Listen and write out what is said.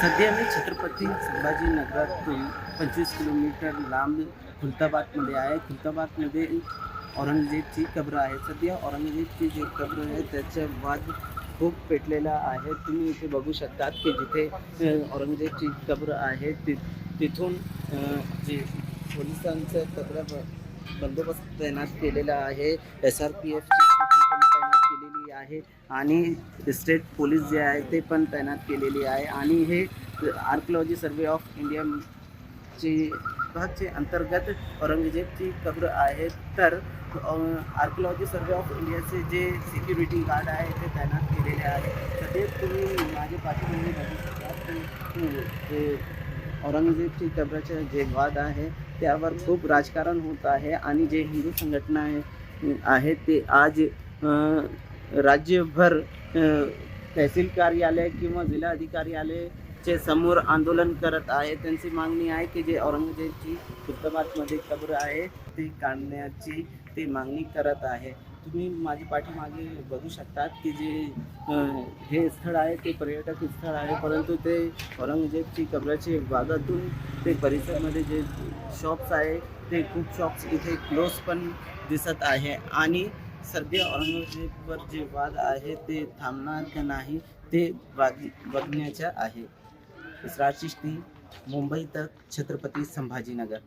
सध्या मी छत्रपती संभाजीनगरातून पंचवीस किलोमीटर लांब खुलताबादमध्ये आहे. खुलताबादमध्ये औरंगजेबची कब्र आहे. सध्या औरंगजेबची जी कब्र आहे त्याचा वाद खूप पेटलेला आहे. तुम्ही इथे बघू शकतात की जिथे औरंगजेबची कब्र आहे ति तिथून जे पोलिसांचं कब्र ब- बंदोबस्त तैनात केलेला आहे एस आर पी एफची आहे आणि स्टेट पोलीस जे आहे ते पण तैनात केलेली आहे. आणि हे आर्किओलॉजी सर्वे ऑफ इंडियाची विभागचे अंतर्गत औरंगजेबची कब्र आहे. तर आर्किओलॉजी सर्वे ऑफ इंडियाचे जे सिक्युरिटी गार्ड आहे ते तैनात केलेले आहे. तर ते तुम्ही माझ्या पाठीमागे बघू शकता. औरंगजेबची कब्राचे जे वाद आहे त्यावर खूप राजकारण होत आहे आणि जे हिंदू संघटना आहे आहे ते आज राज्यभर तहसील कार्यालय किंवा जिल्हा अधिकार्यालयचे समोर आंदोलन करत आहे. त्यांची मागणी आहे की जे औरंगजेबची खुलताबादमध्ये कब्र आहे ती काढण्याची ते मागणी करत आहे. तुम्ही माझ्या पाठीमागे बघू शकतात की जे हे स्थळ आहे ते पर्यटक स्थळ आहे परंतु ते औरंगजेबची कब्राचे वादातून ते परिसरमध्ये जे शॉप्स आहे ते खूप शॉप्स इथे क्लोज पण दिसत आहे. आणि सध्या औरंगजेबवर जे वाद आहे ते थांबणार का नाही ते वाद आहे. राजशिष्टी मुंबई तक छत्रपती संभाजीनगर.